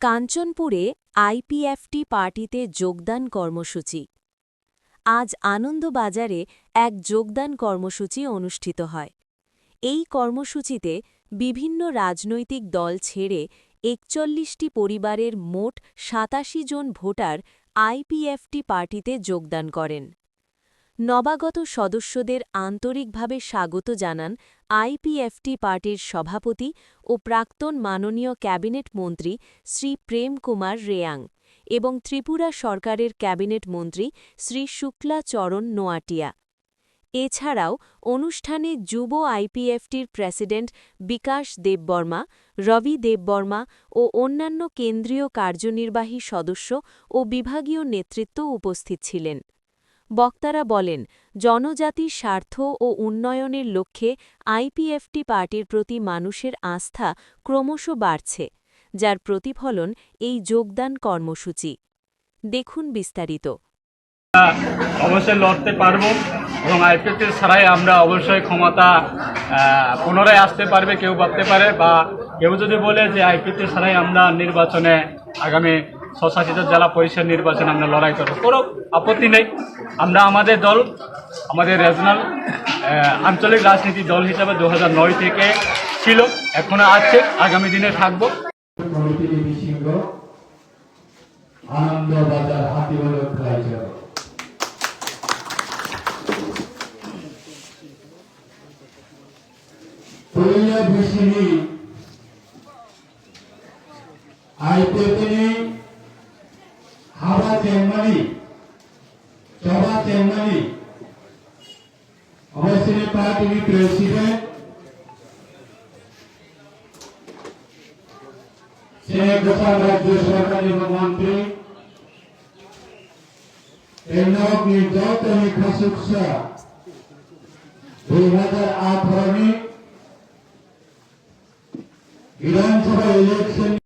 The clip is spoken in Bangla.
কাঞ্চনপুরে আইপিএফটি পার্টিতে যোগদান কর্মসূচি। আজ আনন্দবাজারে এক যোগদান কর্মসূচি অনুষ্ঠিত হয়। এই কর্মসূচিতে বিভিন্ন রাজনৈতিক দল ছেড়ে একচল্লিশটি পরিবারের মোট সাতাশি জন ভোটার আইপিএফটি পার্টিতে যোগদান করেন। নবাগত সদস্যদের আন্তরিকভাবে স্বাগত জানান আইপিএফটি পার্টির সভাপতি ও প্রাক্তন মাননীয় ক্যাবিনেট মন্ত্রী শ্রী প্রেম কুমার রেয়াং এবং ত্রিপুরা সরকারের ক্যাবিনেট মন্ত্রী শ্রী শুক্লা চরণ নোয়াটিয়া। এছাড়াও অনুষ্ঠানে যুব আইপিএফটির প্রেসিডেন্ট বিকাশ দেববর্মা, রবি দেববর্মা ও অন্যান্য কেন্দ্রীয় কার্যনির্বাহী সদস্য ও বিভাগীয় নেতৃত্ব উপস্থিত ছিলেন। বক্তারা বলেন, জনজাতির স্বার্থ ও উন্নয়নের লক্ষ্যে আইপিএফটি পার্টির প্রতি মানুষের আস্থা ক্রমশ বাড়ছে, যার প্রতিফলন এই যোগদান কর্মসূচি। দেখুন বিস্তারিত। অবশ্যই লড়তে পারব এবং আইপিএফটি ছাড়াই আমরা অবশ্যই ক্ষমতা পুনরায় আসতে পারবে, কেউ ভাবতে পারে বা কেউ যদি বলে যে আইপিএফটি ছাড়াই আমরা নির্বাচনে আগামী স্বশাসিত জেলা পরিষদ নির্বাচনে আমরা লড়াই করব। কোনো আপত্তি নেই। আমরা আমাদের দল, আমাদের রেজনাল আঞ্চলিক রাজনীতি দল হিসাবে দু থেকে ছিল, এখনও আছে, আগামী দিনে থাকব। আনন্দ বাজার হাওড়া চেন্নাই চবা চেন্নাই অবশ্যই পার্টি প্রেসিডেন্ট। সে গোপাল রাজ্য সরকারি মন্ত্রী। এনক নির্যাতন খাসুকসা দুই হাজার আঠারো বিধানসভা ইলেকশন